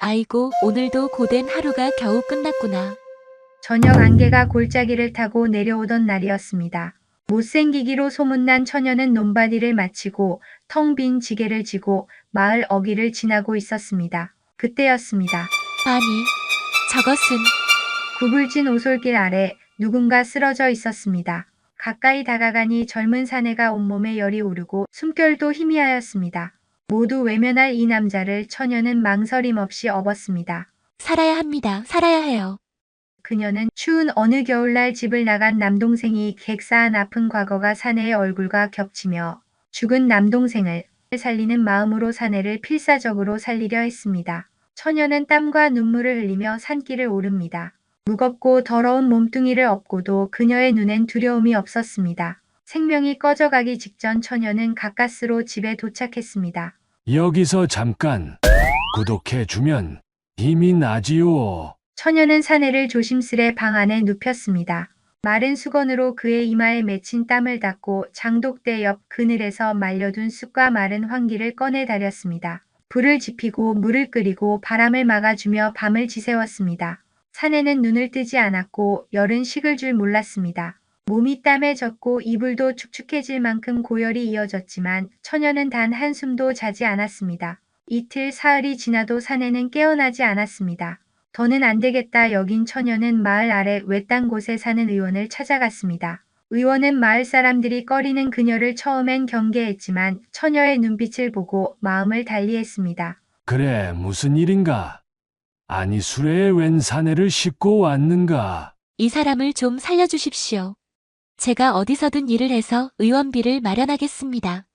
아이고, 오늘도 고된 하루가 겨우 끝났구나. 저녁 안개가 골짜기를 타고 내려오던 날이었습니다. 못생기기로 소문난 처녀는 논바디를 마치고 텅 빈 지게를 지고 마을 어귀를 지나고 있었습니다. 그때였습니다. 아니, 저것은 구불진 오솔길 아래 누군가 쓰러져 있었습니다. 가까이 다가가니 젊은 사내가 온몸에 열이 오르고 숨결도 희미하였습니다. 모두 외면할 이 남자를 처녀는 망설임 없이 업었습니다. 살아야 합니다. 살아야 해요. 그녀는 추운 어느 겨울날 집을 나간 남동생이 객사한 아픈 과거가 사내의 얼굴과 겹치며 죽은 남동생을 살리는 마음으로 사내를 필사적으로 살리려 했습니다. 처녀는 땀과 눈물을 흘리며 산길을 오릅니다. 무겁고 더러운 몸뚱이를 업고도 그녀의 눈엔 두려움이 없었습니다. 생명이 꺼져가기 직전 처녀는 가까스로 집에 도착했습니다. 여기서 잠깐 구독해주면 힘이 나지요. 처녀는 사내를 조심스레 방 안에 눕혔습니다. 마른 수건으로 그의 이마에 맺힌 땀을 닦고 장독대 옆 그늘에서 말려둔 쑥과 마른 황기를 꺼내 다렸습니다. 불을 지피고 물을 끓이고 바람을 막아주며 밤을 지새웠습니다. 사내는 눈을 뜨지 않았고 열은 식을 줄 몰랐습니다. 몸이 땀에 젖고 이불도 축축해질 만큼 고열이 이어졌지만 처녀는 단 한숨도 자지 않았습니다. 이틀 사흘이 지나도 사내는 깨어나지 않았습니다. 더는 안 되겠다 여긴 처녀는 마을 아래 외딴 곳에 사는 의원을 찾아갔습니다. 의원은 마을 사람들이 꺼리는 그녀를 처음엔 경계했지만 처녀의 눈빛을 보고 마음을 달리했습니다. 그래, 무슨 일인가? 아니, 수레에 웬 사내를 싣고 왔는가? 이 사람을 좀 살려주십시오. 제가 어디서든 일을 해서 의원비를 마련하겠습니다.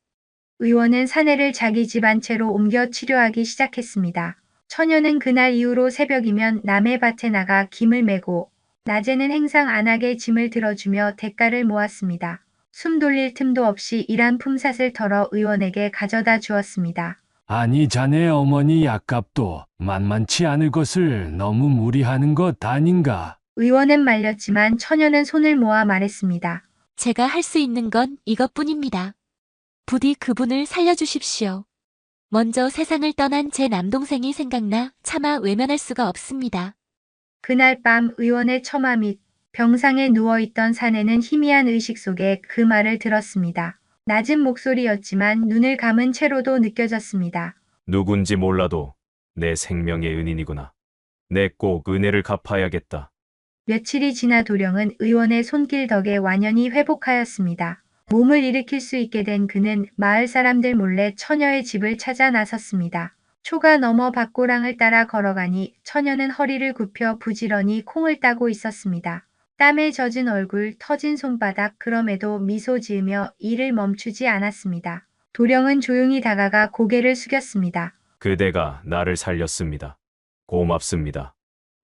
의원은 사내를 자기 집안 채로 옮겨 치료하기 시작했습니다. 처녀는 그날 이후로 새벽이면 남의 밭에 나가 김을 메고 낮에는 행상 안 하게 짐을 들어주며 대가를 모았습니다. 숨 돌릴 틈도 없이 일한 품삯을 털어 의원에게 가져다 주었습니다. 아니, 자네 어머니 약값도 만만치 않을 것을 너무 무리하는 것 아닌가? 의원은 말렸지만 처녀는 손을 모아 말했습니다. 제가 할 수 있는 건 이것뿐입니다. 부디 그분을 살려주십시오. 먼저 세상을 떠난 제 남동생이 생각나 차마 외면할 수가 없습니다. 그날 밤 의원의 처마 밑 병상에 누워있던 사내는 희미한 의식 속에 그 말을 들었습니다. 낮은 목소리였지만 눈을 감은 채로도 느껴졌습니다. 누군지 몰라도 내 생명의 은인이구나. 내 꼭 은혜를 갚아야겠다. 며칠이 지나 도령은 의원의 손길 덕에 완연히 회복하였습니다. 몸을 일으킬 수 있게 된 그는 마을 사람들 몰래 처녀의 집을 찾아 나섰습니다. 초가 넘어 밭고랑을 따라 걸어가니 처녀는 허리를 굽혀 부지런히 콩을 따고 있었습니다. 땀에 젖은 얼굴, 터진 손바닥, 그럼에도 미소 지으며 일을 멈추지 않았습니다. 도령은 조용히 다가가 고개를 숙였습니다. 그대가 나를 살렸습니다. 고맙습니다.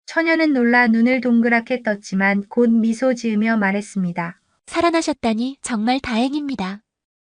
처녀는 놀라 눈을 동그랗게 떴지만 곧 미소 지으며 말했습니다. 살아나셨다니 정말 다행입니다.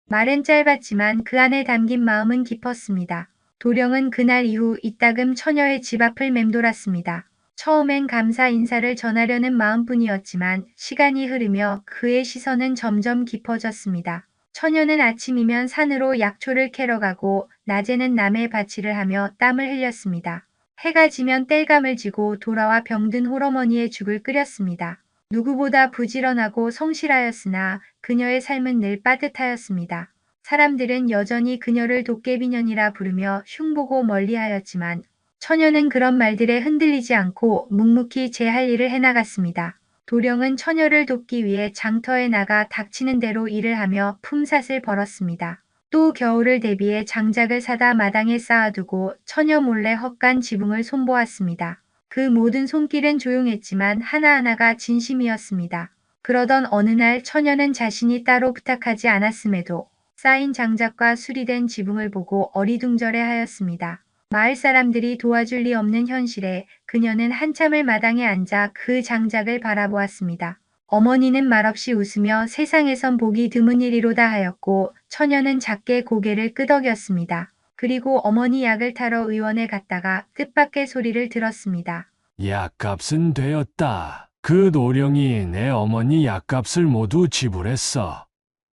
말은 짧았지만 그 안에 담긴 마음은 깊었습니다. 도령은 그날 이후 이따금 처녀의 집 앞을 맴돌았습니다. 처음엔 감사 인사를 전하려는 마음뿐이었지만 시간이 흐르며 그의 시선은 점점 깊어졌습니다. 처녀는 아침이면 산으로 약초를 캐러 가고 낮에는 남의 밭일을 하며 땀을 흘렸습니다. 해가 지면 땔감을 지고 돌아와 병든 홀어머니의 죽을 끓였습니다. 누구보다 부지런하고 성실하였으나 그녀의 삶은 늘 빠듯하였습니다. 사람들은 여전히 그녀를 도깨비년이라 부르며 흉보고 멀리하였지만 처녀는 그런 말들에 흔들리지 않고 묵묵히 제 할 일을 해나갔습니다. 도령은 처녀를 돕기 위해 장터에 나가 닥치는 대로 일을 하며 품삯을 벌었습니다. 또 겨울을 대비해 장작을 사다 마당에 쌓아두고 처녀 몰래 헛간 지붕을 손보았습니다. 그 모든 손길은 조용했지만 하나하나가 진심이었습니다. 그러던 어느 날 처녀는 자신이 따로 부탁하지 않았음에도 쌓인 장작과 수리된 지붕을 보고 어리둥절해 하였습니다. 마을 사람들이 도와줄 리 없는 현실에 그녀는 한참을 마당에 앉아 그 장작을 바라보았습니다. 어머니는 말없이 웃으며 세상에선 보기 드문 일이로다 하였고 처녀는 작게 고개를 끄덕였습니다. 그리고 어머니 약을 타러 의원에 갔다가 뜻밖의 소리를 들었습니다. 약값은 되었다. 그 노령이 내 어머니 약값을 모두 지불했어.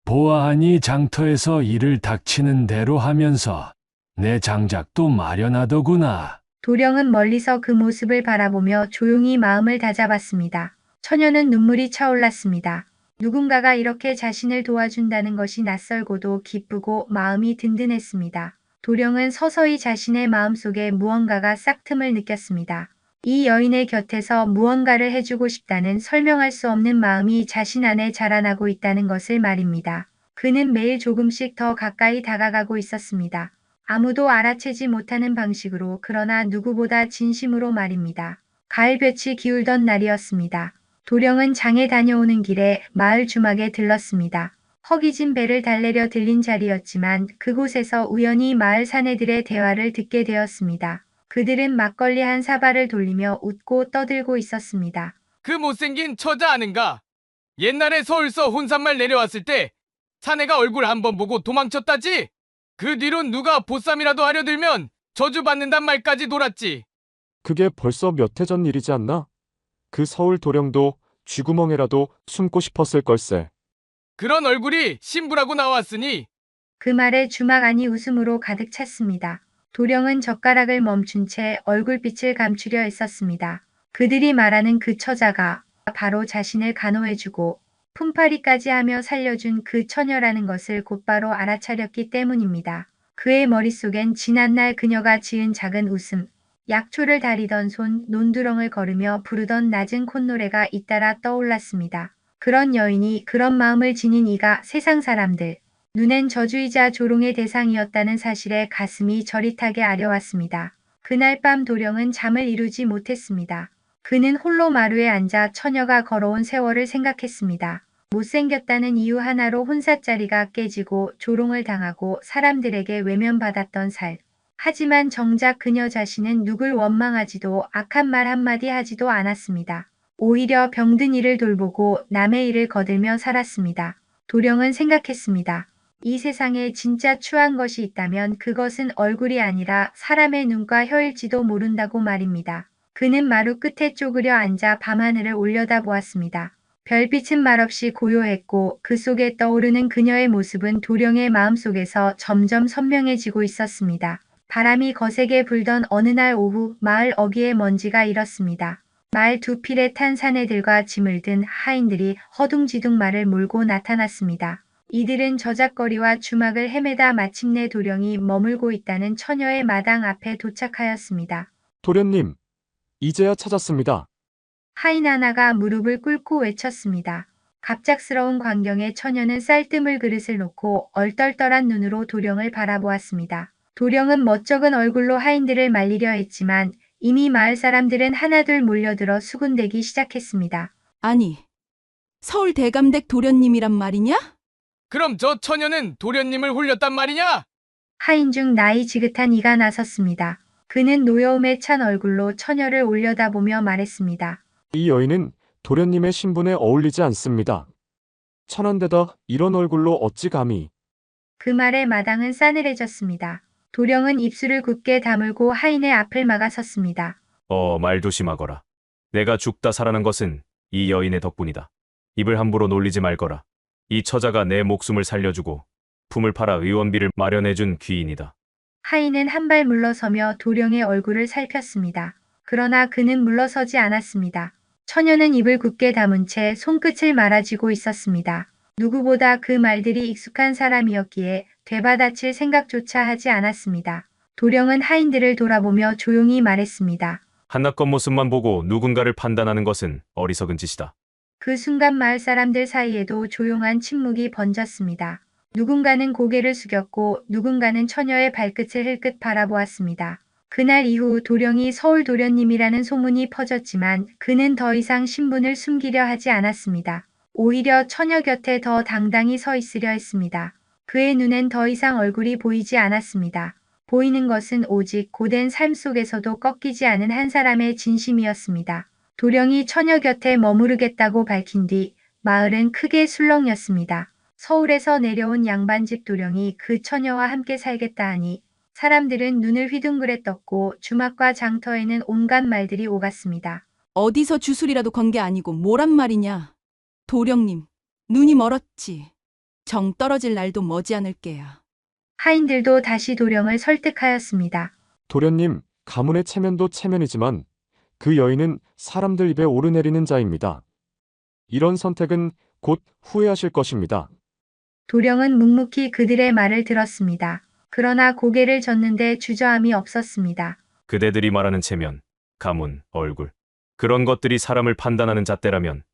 보아하니 장터에서 일을 닥치는 대로 하면서 내 장작도 마련하더구나. 도령은 멀리서 그 모습을 바라보며 조용히 마음을 다잡았습니다. 처녀는 눈물이 차올랐습니다. 누군가가 이렇게 자신을 도와준다는 것이 낯설고도 기쁘고 마음이 든든했습니다. 도령은 서서히 자신의 마음속에 무언가가 싹틈을 느꼈습니다. 이 여인의 곁에서 무언가를 해주고 싶다는 설명할 수 없는 마음이 자신 안에 자라나고 있다는 것을 말입니다. 그는 매일 조금씩 더 가까이 다가가고 있었습니다. 아무도 알아채지 못하는 방식으로 그러나 누구보다 진심으로 말입니다. 가을볕이 기울던 날이었습니다. 도령은 장에 다녀오는 길에 마을 주막에 들렀습니다. 허기진 배를 달래려 들린 자리였지만 그곳에서 우연히 마을 사내들의 대화를 듣게 되었습니다. 그들은 막걸리 한 사발을 돌리며 웃고 떠들고 있었습니다. 그 못생긴 처자 아는가? 옛날에 서울서 혼산말 내려왔을 때 사내가 얼굴 한번 보고 도망쳤다지? 그 뒤론 누가 보쌈이라도 하려 들면 저주받는단 말까지 돌았지. 그게 벌써 몇 해 전 일이지 않나? 그 서울 도령도 쥐구멍에라도 숨고 싶었을 걸세. 그런 얼굴이 신부라고 나왔으니 그 말에 주막 안이 웃음으로 가득 찼습니다. 도령은 젓가락을 멈춘 채 얼굴빛을 감추려 했었습니다. 그들이 말하는 그 처자가 바로 자신을 간호해주고 품팔이까지 하며 살려준 그 처녀라는 것을 곧바로 알아차렸기 때문입니다. 그의 머릿속엔 지난날 그녀가 지은 작은 웃음, 약초를 다리던 손, 논두렁을 걸으며 부르던 낮은 콧노래가 잇따라 떠올랐습니다. 그런 여인이 그런 마음을 지닌 이가 세상 사람들, 눈엔 저주이자 조롱의 대상이었다는 사실에 가슴이 저릿하게 아려왔습니다. 그날 밤 도령은 잠을 이루지 못했습니다. 그는 홀로 마루에 앉아 처녀가 걸어온 세월을 생각했습니다. 못생겼다는 이유 하나로 혼사자리가 깨지고 조롱을 당하고 사람들에게 외면받았던 살. 하지만 정작 그녀 자신은 누굴 원망하지도 악한 말 한마디 하지도 않았습니다. 오히려 병든 이를 돌보고 남의 일을 거들며 살았습니다. 도령은 생각했습니다. 이 세상에 진짜 추한 것이 있다면 그것은 얼굴이 아니라 사람의 눈과 혀일지도 모른다고 말입니다. 그는 마루 끝에 쪼그려 앉아 밤하늘을 올려다보았습니다. 별빛은 말없이 고요했고 그 속에 떠오르는 그녀의 모습은 도령의 마음속에서 점점 선명해지고 있었습니다. 바람이 거세게 불던 어느 날 오후 마을 어귀에 먼지가 일었습니다. 말두 필에 탄 사내들과 짐을 든 하인들이 허둥지둥 말을 몰고 나타났습니다. 이들은 저작거리와 주막을 헤매다 마침내 도령이 머물고 있다는 처녀의 마당 앞에 도착하였습니다. 도련님, 이제야 찾았습니다. 하인 하나가 무릎을 꿇고 외쳤습니다. 갑작스러운 광경에 처녀는 쌀뜨물 그릇을 놓고 얼떨떨한 눈으로 도령을 바라보았습니다. 도령은 멋쩍은 얼굴로 하인들을 말리려 했지만 이미 마을 사람들은 하나둘 몰려들어 수군대기 시작했습니다. 아니, 서울 대감댁 도련님이란 말이냐? 그럼 저 처녀는 도련님을 홀렸단 말이냐? 하인 중 나이 지긋한 이가 나섰습니다. 그는 노여움에 찬 얼굴로 처녀를 올려다보며 말했습니다. 이 여인은 도련님의 신분에 어울리지 않습니다. 천한데다 이런 얼굴로 어찌 감히. 그 말에 마당은 싸늘해졌습니다. 도령은 입술을 굳게 다물고 하인의 앞을 막아섰습니다. 어, 말 조심하거라. 내가 죽다 살아난 것은 이 여인의 덕분이다. 입을 함부로 놀리지 말거라. 이 처자가 내 목숨을 살려주고 품을 팔아 의원비를 마련해준 귀인이다. 하인은 한 발 물러서며 도령의 얼굴을 살폈습니다. 그러나 그는 물러서지 않았습니다. 처녀는 입을 굳게 다문 채 손끝을 말아쥐고 있었습니다. 누구보다 그 말들이 익숙한 사람이었기에 되받아칠 생각조차 하지 않았습니다. 도령은 하인들을 돌아보며 조용히 말했습니다. 한낱 겉모습만 보고 누군가를 판단하는 것은 어리석은 짓이다. 그 순간 마을 사람들 사이에도 조용한 침묵이 번졌습니다. 누군가는 고개를 숙였고 누군가는 처녀의 발끝을 흘끗 바라보았습니다. 그날 이후 도령이 서울 도련님이라는 소문이 퍼졌지만 그는 더 이상 신분을 숨기려 하지 않았습니다. 오히려 처녀 곁에 더 당당히 서 있으려 했습니다. 그의 눈엔 더 이상 얼굴이 보이지 않았습니다. 보이는 것은 오직 고된 삶 속에서도 꺾이지 않은 한 사람의 진심이었습니다. 도령이 처녀 곁에 머무르겠다고 밝힌 뒤 마을은 크게 술렁였습니다. 서울에서 내려온 양반집 도령이 그 처녀와 함께 살겠다 하니 사람들은 눈을 휘둥그레 떴고 주막과 장터에는 온갖 말들이 오갔습니다. 어디서 주술이라도 건 게 아니고 뭐란 말이냐? 도령님, 눈이 멀었지. 정 떨어질 날도 머지않을 게야. 하인들도 다시 도령을 설득하였습니다. 도련님, 가문의 체면도 체면이지만 그 여인은 사람들 입에 오르내리는 자입니다. 이런 선택은 곧 후회하실 것입니다. 도령은 묵묵히 그들의 말을 들었습니다. 그러나 고개를 젓는데 주저함이 없었습니다. 그대들이 말하는 체면, 가문, 얼굴. 그런 것들이 사람을 판단하는 잣대라면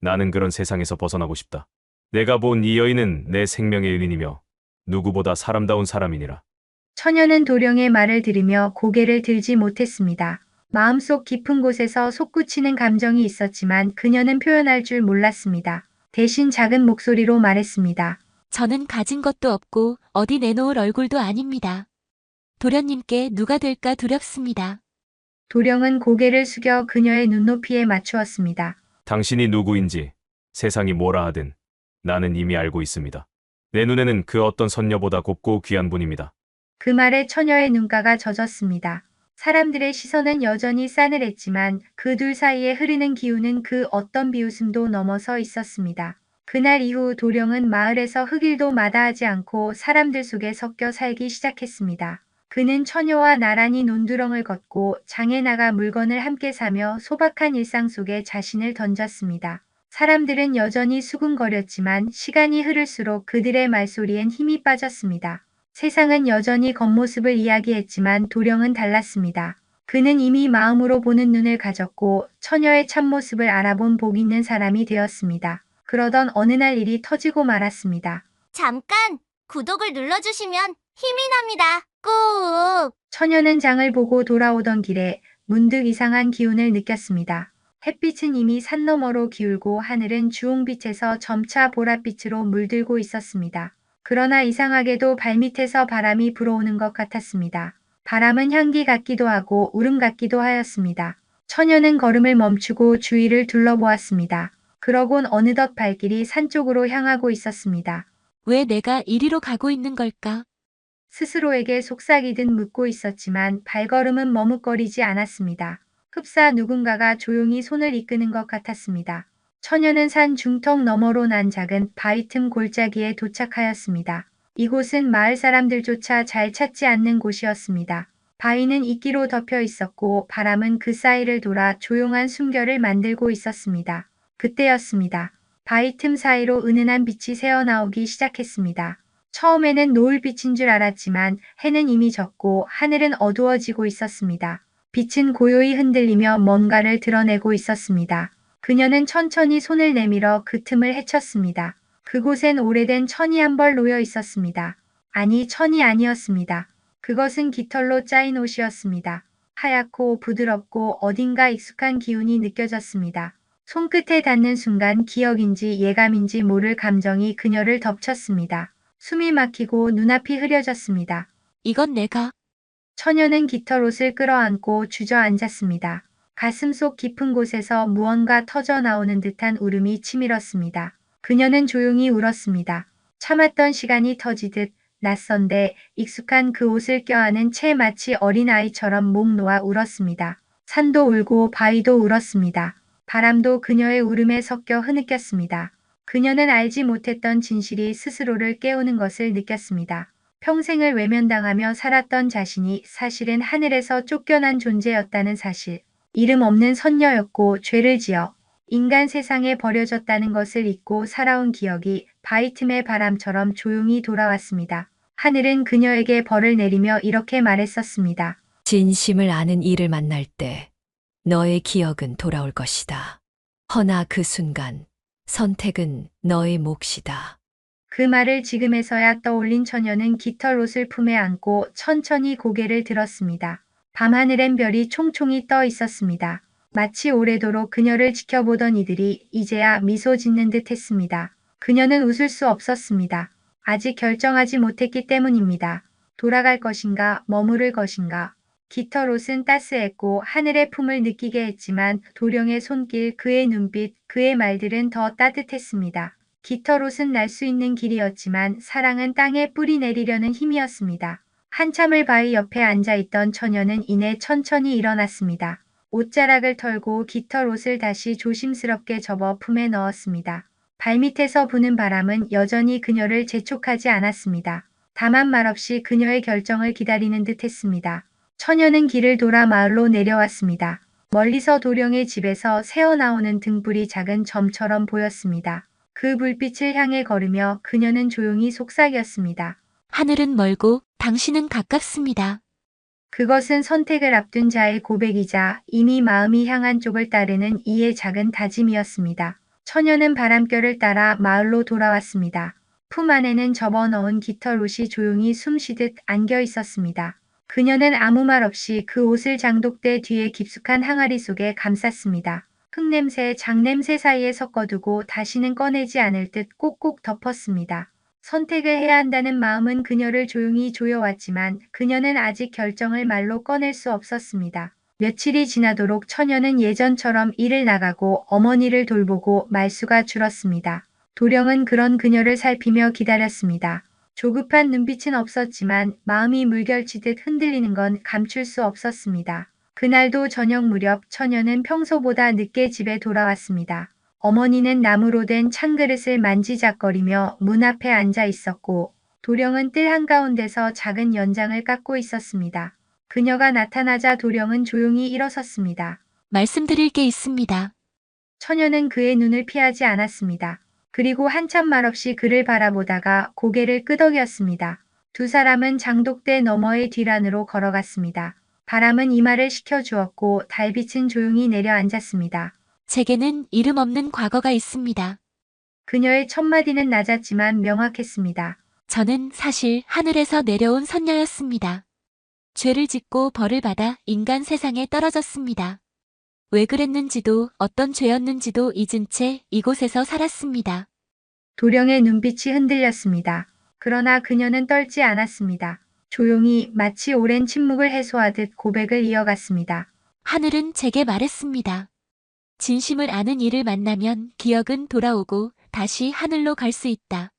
나는 그런 세상에서 벗어나고 싶다. 내가 본 이 여인은 내 생명의 은인이며 누구보다 사람다운 사람이니라. 처녀는 도령의 말을 들으며 고개를 들지 못했습니다. 마음속 깊은 곳에서 솟구치는 감정이 있었지만 그녀는 표현할 줄 몰랐습니다. 대신 작은 목소리로 말했습니다. 저는 가진 것도 없고 어디 내놓을 얼굴도 아닙니다. 도련님께 누가 될까 두렵습니다. 도령은 고개를 숙여 그녀의 눈높이에 맞추었습니다. 당신이 누구인지 세상이 뭐라 하든 나는 이미 알고 있습니다. 내 눈에는 그 어떤 선녀보다 곱고 귀한 분입니다. 그 말에 처녀의 눈가가 젖었습니다. 사람들의 시선은 여전히 싸늘했지만 그 둘 사이에 흐르는 기운은 그 어떤 비웃음도 넘어서 있었습니다. 그날 이후 도령은 마을에서 흑일도 마다하지 않고 사람들 속에 섞여 살기 시작했습니다. 그는 처녀와 나란히 논두렁을 걷고 장에 나가 물건을 함께 사며 소박한 일상 속에 자신을 던졌습니다. 사람들은 여전히 수군거렸지만 시간이 흐를수록 그들의 말소리엔 힘이 빠졌습니다. 세상은 여전히 겉모습을 이야기했지만 도령은 달랐습니다. 그는 이미 마음으로 보는 눈을 가졌고 처녀의 참모습을 알아본 복 있는 사람이 되었습니다. 그러던 어느 날 일이 터지고 말았습니다. 잠깐 구독을 눌러주시면 힘이 납니다. 꾹! 처녀는 장을 보고 돌아오던 길에 문득 이상한 기운을 느꼈습니다. 햇빛은 이미 산 너머로 기울고 하늘은 주홍빛에서 점차 보랏빛으로 물들고 있었습니다. 그러나 이상하게도 발밑에서 바람이 불어오는 것 같았습니다. 바람은 향기 같기도 하고 울음 같기도 하였습니다. 처녀는 걸음을 멈추고 주위를 둘러보았습니다. 그러곤 어느덧 발길이 산 쪽으로 향하고 있었습니다. 왜 내가 이리로 가고 있는 걸까? 스스로에게 속삭이듯 묻고 있었지만 발걸음은 머뭇거리지 않았습니다. 흡사 누군가가 조용히 손을 이끄는 것 같았습니다. 처녀는 산 중턱 너머로 난 작은 바위 틈 골짜기에 도착하였습니다. 이곳은 마을 사람들조차 잘 찾지 않는 곳이었습니다. 바위는 이끼로 덮여 있었고 바람은 그 사이를 돌아 조용한 숨결을 만들고 있었습니다. 그때였습니다. 바위 틈 사이로 은은한 빛이 새어나오기 시작했습니다. 처음에는 노을빛인 줄 알았지만 해는 이미 졌고 하늘은 어두워지고 있었습니다. 빛은 고요히 흔들리며 뭔가를 드러내고 있었습니다. 그녀는 천천히 손을 내밀어 그 틈을 헤쳤습니다. 그곳엔 오래된 천이 한 벌 놓여 있었습니다. 아니, 천이 아니었습니다. 그것은 깃털로 짜인 옷이었습니다. 하얗고 부드럽고 어딘가 익숙한 기운이 느껴졌습니다. 손끝에 닿는 순간 기억인지 예감인지 모를 감정이 그녀를 덮쳤습니다. 숨이 막히고 눈앞이 흐려졌습니다. 이건 내가 처녀는 깃털옷을 끌어안고 주저앉았습니다. 가슴 속 깊은 곳에서 무언가 터져 나오는 듯한 울음이 치밀었습니다. 그녀는 조용히 울었습니다. 참았던 시간이 터지듯 낯선데 익숙한 그 옷을 껴안은 채 마치 어린아이처럼 목 놓아 울었습니다. 산도 울고 바위도 울었습니다. 바람도 그녀의 울음에 섞여 흐느꼈습니다. 그녀는 알지 못했던 진실이 스스로를 깨우는 것을 느꼈습니다. 평생을 외면당하며 살았던 자신이 사실은 하늘에서 쫓겨난 존재였다는 사실. 이름 없는 선녀였고 죄를 지어 인간 세상에 버려졌다는 것을 잊고 살아온 기억이 바위 틈의 바람처럼 조용히 돌아왔습니다. 하늘은 그녀에게 벌을 내리며 이렇게 말했었습니다. 진심을 아는 이를 만날 때 너의 기억은 돌아올 것이다. 허나 그 순간 선택은 너의 몫이다. 그 말을 지금에서야 떠올린 처녀는 깃털 옷을 품에 안고 천천히 고개를 들었습니다. 밤하늘엔 별이 총총히 떠 있었습니다. 마치 오래도록 그녀를 지켜보던 이들이 이제야 미소 짓는 듯 했습니다. 그녀는 웃을 수 없었습니다. 아직 결정하지 못했기 때문입니다. 돌아갈 것인가, 머무를 것인가. 깃털 옷은 따스했고 하늘의 품을 느끼게 했지만 도령의 손길, 그의 눈빛, 그의 말들은 더 따뜻했습니다. 깃털 옷은 날 수 있는 길이었지만 사랑은 땅에 뿌리 내리려는 힘이었습니다. 한참을 바위 옆에 앉아있던 처녀는 이내 천천히 일어났습니다. 옷자락을 털고 깃털 옷을 다시 조심스럽게 접어 품에 넣었습니다. 발밑에서 부는 바람은 여전히 그녀를 재촉하지 않았습니다. 다만 말없이 그녀의 결정을 기다리는 듯 했습니다. 처녀는 길을 돌아 마을로 내려왔습니다. 멀리서 도령의 집에서 새어나오는 등불이 작은 점처럼 보였습니다. 그 불빛을 향해 걸으며 그녀는 조용히 속삭였습니다. 하늘은 멀고 당신은 가깝습니다. 그것은 선택을 앞둔 자의 고백이자 이미 마음이 향한 쪽을 따르는 이의 작은 다짐이었습니다. 처녀는 바람결을 따라 마을로 돌아왔습니다. 품 안에는 접어넣은 깃털 옷이 조용히 숨쉬듯 안겨 있었습니다. 그녀는 아무 말 없이 그 옷을 장독대 뒤에 깊숙한 항아리 속에 감쌌습니다. 흙냄새, 장냄새 사이에 섞어두고 다시는 꺼내지 않을 듯 꼭꼭 덮었습니다. 선택을 해야 한다는 마음은 그녀를 조용히 조여왔지만 그녀는 아직 결정을 말로 꺼낼 수 없었습니다. 며칠이 지나도록 처녀는 예전처럼 일을 나가고 어머니를 돌보고 말수가 줄었습니다. 도령은 그런 그녀를 살피며 기다렸습니다. 조급한 눈빛은 없었지만 마음이 물결치듯 흔들리는 건 감출 수 없었습니다. 그날도 저녁 무렵 처녀는 평소보다 늦게 집에 돌아왔습니다. 어머니는 나무로 된 찬그릇을 만지작거리며 문 앞에 앉아 있었고 도령은 뜰 한가운데서 작은 연장을 깎고 있었습니다. 그녀가 나타나자 도령은 조용히 일어섰습니다. 말씀드릴 게 있습니다. 처녀는 그의 눈을 피하지 않았습니다. 그리고 한참 말없이 그를 바라보다가 고개를 끄덕였습니다. 두 사람은 장독대 너머의 뒤란으로 걸어갔습니다. 바람은 이마를 식혀주었고 달빛은 조용히 내려앉았습니다. 제게는 이름 없는 과거가 있습니다. 그녀의 첫마디는 낮았지만 명확했습니다. 저는 사실 하늘에서 내려온 선녀였습니다. 죄를 짓고 벌을 받아 인간 세상에 떨어졌습니다. 왜 그랬는지도 어떤 죄였는지도 잊은 채 이곳에서 살았습니다. 도령의 눈빛이 흔들렸습니다. 그러나 그녀는 떨지 않았습니다. 조용히 마치 오랜 침묵을 해소하듯 고백을 이어갔습니다. 하늘은 제게 말했습니다. 진심을 아는 이를 만나면 기억은 돌아오고 다시 하늘로 갈 수 있다.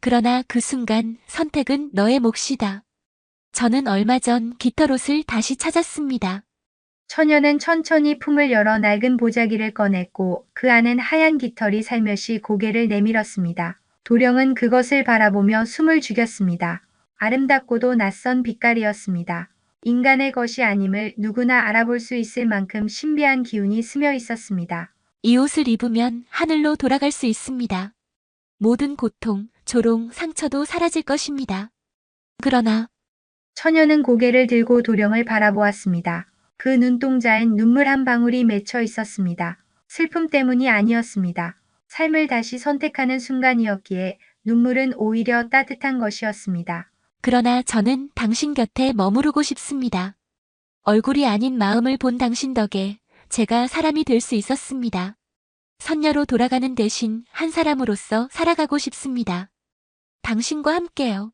그러나 그 순간 선택은 너의 몫이다. 저는 얼마 전 깃털옷을 다시 찾았습니다. 처녀는 천천히 품을 열어 낡은 보자기를 꺼냈고 그 안엔 하얀 깃털이 살며시 고개를 내밀었습니다. 도령은 그것을 바라보며 숨을 죽였습니다. 아름답고도 낯선 빛깔이었습니다. 인간의 것이 아님을 누구나 알아볼 수 있을 만큼 신비한 기운이 스며 있었습니다. 이 옷을 입으면 하늘로 돌아갈 수 있습니다. 모든 고통, 조롱, 상처도 사라질 것입니다. 그러나 처녀는 고개를 들고 도령을 바라보았습니다. 그 눈동자엔 눈물 한 방울이 맺혀 있었습니다. 슬픔 때문이 아니었습니다. 삶을 다시 선택하는 순간이었기에 눈물은 오히려 따뜻한 것이었습니다. 그러나 저는 당신 곁에 머무르고 싶습니다. 얼굴이 아닌 마음을 본 당신 덕에 제가 사람이 될 수 있었습니다. 선녀로 돌아가는 대신 한 사람으로서 살아가고 싶습니다. 당신과 함께요.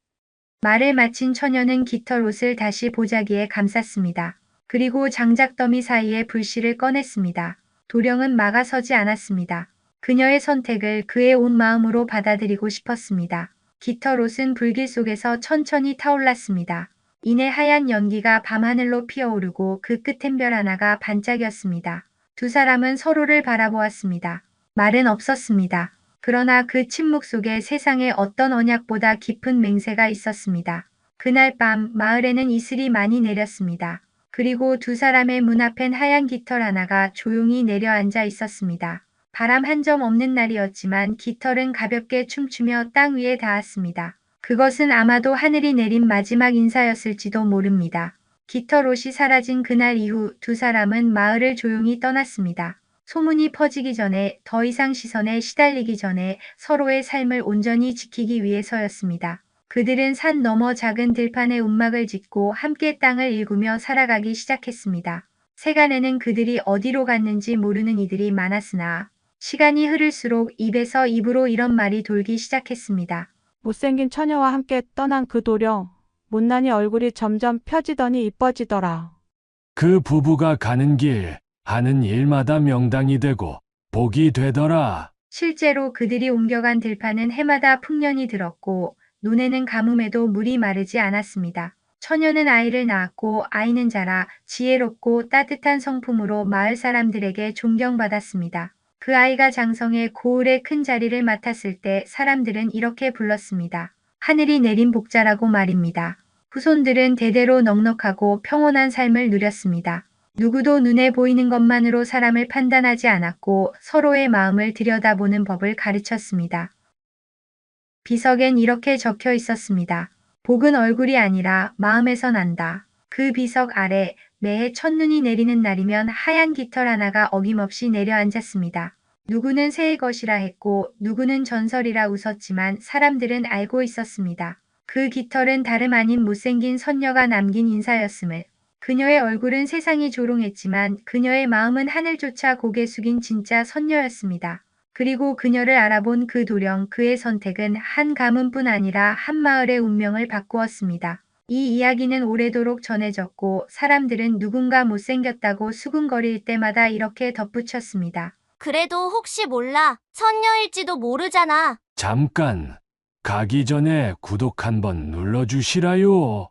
말을 마친 처녀는 깃털 옷을 다시 보자기에 감쌌습니다. 그리고 장작더미 사이에 불씨를 꺼냈습니다. 도령은 막아서지 않았습니다. 그녀의 선택을 그의 온 마음으로 받아들이고 싶었습니다. 깃털 옷은 불길 속에서 천천히 타올랐습니다. 이내 하얀 연기가 밤하늘로 피어오르고 그 끝엔 별 하나가 반짝였습니다. 두 사람은 서로를 바라보았습니다. 말은 없었습니다. 그러나 그 침묵 속에 세상에 어떤 언약보다 깊은 맹세가 있었습니다. 그날 밤 마을에는 이슬이 많이 내렸습니다. 그리고 두 사람의 문 앞엔 하얀 깃털 하나가 조용히 내려앉아 있었습니다. 바람 한 점 없는 날이었지만 깃털은 가볍게 춤추며 땅 위에 닿았습니다. 그것은 아마도 하늘이 내린 마지막 인사였을지도 모릅니다. 깃털 옷이 사라진 그날 이후 두 사람은 마을을 조용히 떠났습니다. 소문이 퍼지기 전에 더 이상 시선에 시달리기 전에 서로의 삶을 온전히 지키기 위해서였습니다. 그들은 산 너머 작은 들판에 움막을 짓고 함께 땅을 일구며 살아가기 시작했습니다. 세간에는 그들이 어디로 갔는지 모르는 이들이 많았으나 시간이 흐를수록 입에서 입으로 이런 말이 돌기 시작했습니다. 못생긴 처녀와 함께 떠난 그 도령, 못난이 얼굴이 점점 펴지더니 이뻐지더라. 그 부부가 가는 길, 하는 일마다 명당이 되고 복이 되더라. 실제로 그들이 옮겨간 들판은 해마다 풍년이 들었고 논에는 가뭄에도 물이 마르지 않았습니다. 처녀는 아이를 낳았고 아이는 자라 지혜롭고 따뜻한 성품으로 마을 사람들에게 존경받았습니다. 그 아이가 장성해 고을의 큰 자리를 맡았을 때 사람들은 이렇게 불렀습니다. 하늘이 내린 복자라고 말입니다. 후손들은 대대로 넉넉하고 평온한 삶을 누렸습니다. 누구도 눈에 보이는 것만으로 사람을 판단하지 않았고 서로의 마음을 들여다보는 법을 가르쳤습니다. 비석엔 이렇게 적혀 있었습니다. 복은 얼굴이 아니라 마음에서 난다. 그 비석 아래 매해 첫눈이 내리는 날이면 하얀 깃털 하나가 어김없이 내려앉았습니다. 누구는 새의 것이라 했고 누구는 전설이라 웃었지만 사람들은 알고 있었습니다. 그 깃털은 다름 아닌 못생긴 선녀가 남긴 인사였음을. 그녀의 얼굴은 세상이 조롱했지만 그녀의 마음은 하늘조차 고개 숙인 진짜 선녀였습니다. 그리고 그녀를 알아본 그 도령 그의 선택은 한 가문뿐 아니라 한 마을의 운명을 바꾸었습니다. 이 이야기는 오래도록 전해졌고 사람들은 누군가 못생겼다고 수군거릴 때마다 이렇게 덧붙였습니다. 그래도 혹시 몰라. 선녀일지도 모르잖아. 잠깐. 가기 전에 구독 한번 눌러주시라요.